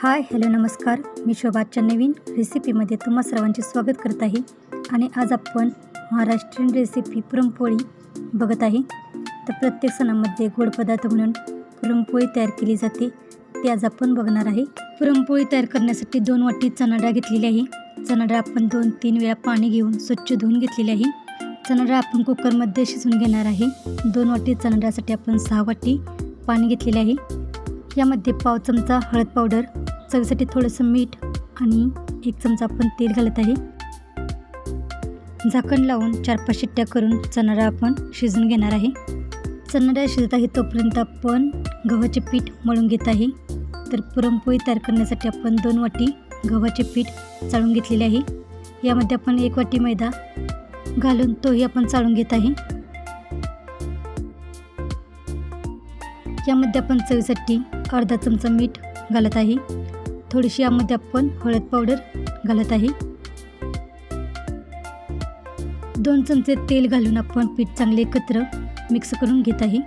Hi hello नमस्कार. मी शोभाच्या नवीन रेसिपीमध्ये तुम्हा सर्वांचे स्वागत करत आहे. आणि आज आपण महाराष्ट्रीयन रेसिपी पुरणपोळी बघत आहे. तर प्रत्येक सणामध्ये गोड पदार्थ म्हणून पुरणपोळी तयार केली जाते. ते आज आपण बघणार आहे. पुरणपोळी तयार करण्यासाठी दोन वाटी चणा डाळ घेतलेली आहे. चणा डाळ आपण दोन तीन वेळा पाणी घेऊन स्वच्छ धुवून घेतलेली आहे. चणा डाळ आपण कुकरमध्ये शिजून घेणार आहे. दोन वाटी चणा डाळसाठी आपण सहा वाटी पाणी घेतलेले आहे. यामध्ये पाव चमचा हळद पावडर चवीसाठी थोडंसं मीठ आणि एक चमचा आपण तेल घालत आहे. झाकण लावून चार पाच शिट्ट्या करून चणाडा आपण शिजून घेणार आहे. चणा डाळ शिजत आहे तोपर्यंत आपण गव्हाचे पीठ मळून घेत आहे. तर पुरणपोळी तयार करण्यासाठी आपण दोन वाटी गव्हाचे पीठ चाळून घेतलेले आहे. यामध्ये आपण एक वाटी मैदा घालून तोही आपण चाळून घेत आहे. यामध्ये आपण चवीसाठी अर्धा चमचा मीठ घालत आहे. थोडीशी यामध्ये आपण हळद पावडर घालत आहे. दोन चमचे तेल घालून आपण पीठ चांगले एकत्र मिक्स करून घेत आहे.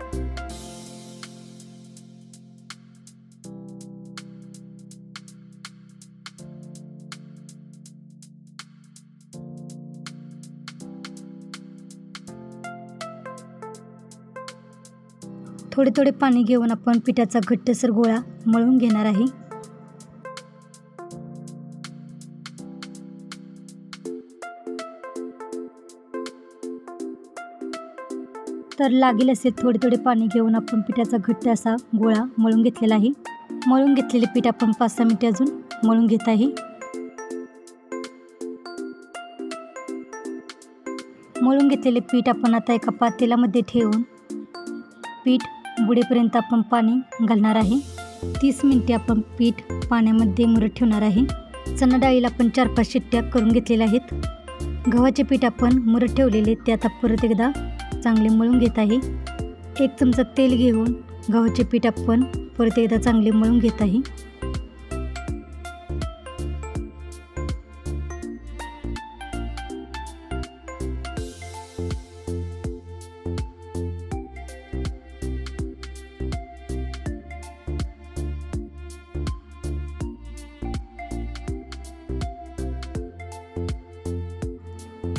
थोडे थोडे पाणी घेऊन आपण पिठाचा घट्टसर गोळा मळून घेणार आहे. तर लागेल असे थोडे थोडे पाणी घेऊन आपण पिठाचा घट्ट असा गोळा मळून घेतलेला आहे. मळून घेतलेले पीठ आपण पाच सहा मिनिटे अजून मळून घेत आहे. मळून घेतलेले पीठ आपण आता एका पातेल्यामध्ये ठेवून पीठ बुडेपर्यंत आपण पाणी घालणार आहे. तीस मिनिटे आपण पीठ पाण्यामध्ये मुरत ठेवणार आहे. चणा डाळीला आपण चार पाच शिट्ट्या करून घेतलेल्या आहेत. गव्हाचे पीठ आपण मुरत ठेवलेले ते आता परत एकदा चांगले मळून घेत आहे. एक चमचा तेल घेऊन गव्हाचे पीठ आपण परत एकदा चांगले मळून घेत आहे.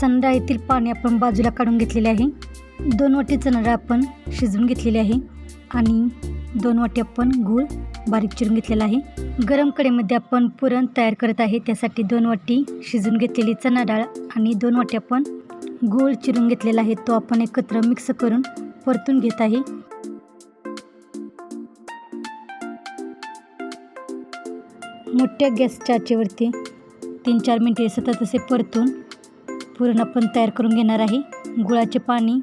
चणा डाळीतील पाणी आपण बाजूला काढून घेतलेले आहे. दोन वाटी चणा डाळ आपण शिजवून घेतलेली आहे आणि दोन वाटी आपण गूळ बारीक चिरून घेतलेला आहे. गरम कढईमध्ये आपण पुरण तयार करत आहे. त्यासाठी दोन वाटी शिजून घेतलेली चणा डाळ आणि दोन वाटी आपण गूळ चिरून घेतलेला आहे. तो आपण एकत्र मिक्स करून परतून घेत आहे. मोठ्या गॅसच्या आचेवरती तीन चार मिनटे सतत असे परतून पुरण आपण तयार करून घेणार आहे. गुळाचे पाणी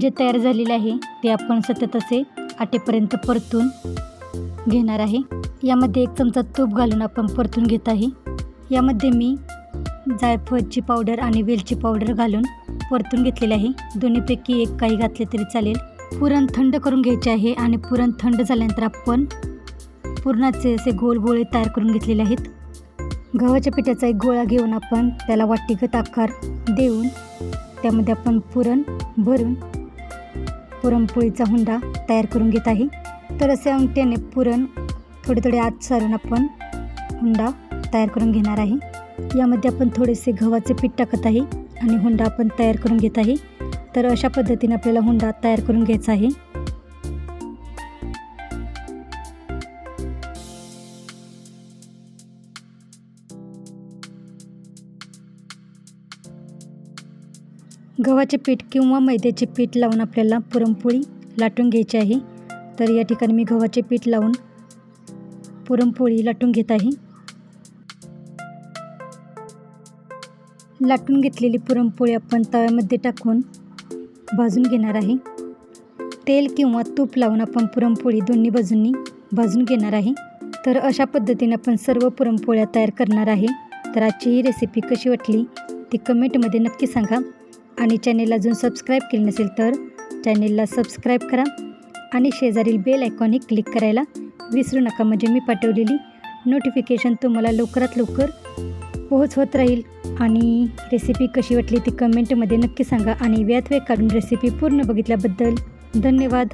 जे तयार झालेले आहे ते आपण सतत असे आटेपर्यंत परतून घेणार आहे. यामध्ये एक चमचा तूप घालून आपण परतून घेत आहे. यामध्ये मी जायफळची पावडर आणि वेलची पावडर घालून परतून घेतलेली आहे. दोन्हीपैकी एक काही घातले तरी चालेल. पुरण थंड करून घ्यायचे आहे आणि पुरण थंड झाल्यानंतर आपण पुरणाचे असे गोल गोळे तयार करून घेतलेले आहेत. गव्हाच्या पिठाचा एक गोळा घेऊन आपण त्याला वाटीगत आकार देऊन त्यामध्ये आपण पुरण भरून पुरणपोळीचा हुंडा तयार करून घेत आहे. तर असे अंगठ्याने पुरण थोडे थोडे आत सारून आपण हुंडा तयार करून घेणार आहे. यामध्ये आपण थोडेसे गव्हाचे पीठ टाकत आहे आणि हुंडा आपण तयार करून घेत आहे. तर अशा पद्धतीने आपल्याला हुंडा तयार करून घ्यायचा आहे. गव्हाचे पीठ किंवा मैद्याचे पीठ लावून आपल्याला पुरणपोळी लाटून घ्यायची आहे. तर या ठिकाणी मी गव्हाचे पीठ लावून पुरणपोळी लाटून घेत आहे. लाटून घेतलेली पुरणपोळी आपण तव्यामध्ये टाकून भाजून घेणार आहे. तेल किंवा तूप लावून आपण पुरणपोळी दोन्ही बाजूंनी भाजून घेणार आहे. तर अशा पद्धतीने आपण सर्व पुरणपोळ्या तयार करणार आहे. तर आजची ही रेसिपी कशी वाटली ती कमेंटमध्ये नक्की सांगा. आणि चॅनेलला अजून सबस्क्राईब केले नसेल तर चॅनेलला सबस्क्राईब करा आणि शेजारील बेल आयकॉनही क्लिक करायला विसरू नका. म्हणजे मी पाठवलेली नोटिफिकेशन तुम्हाला लवकरात लवकर पोहोच होत राहील. आणि रेसिपी कशी वाटली ती कमेंटमध्ये नक्की सांगा आणि व्यात वेळ काढून रेसिपी पूर्ण बघितल्याबद्दल धन्यवाद.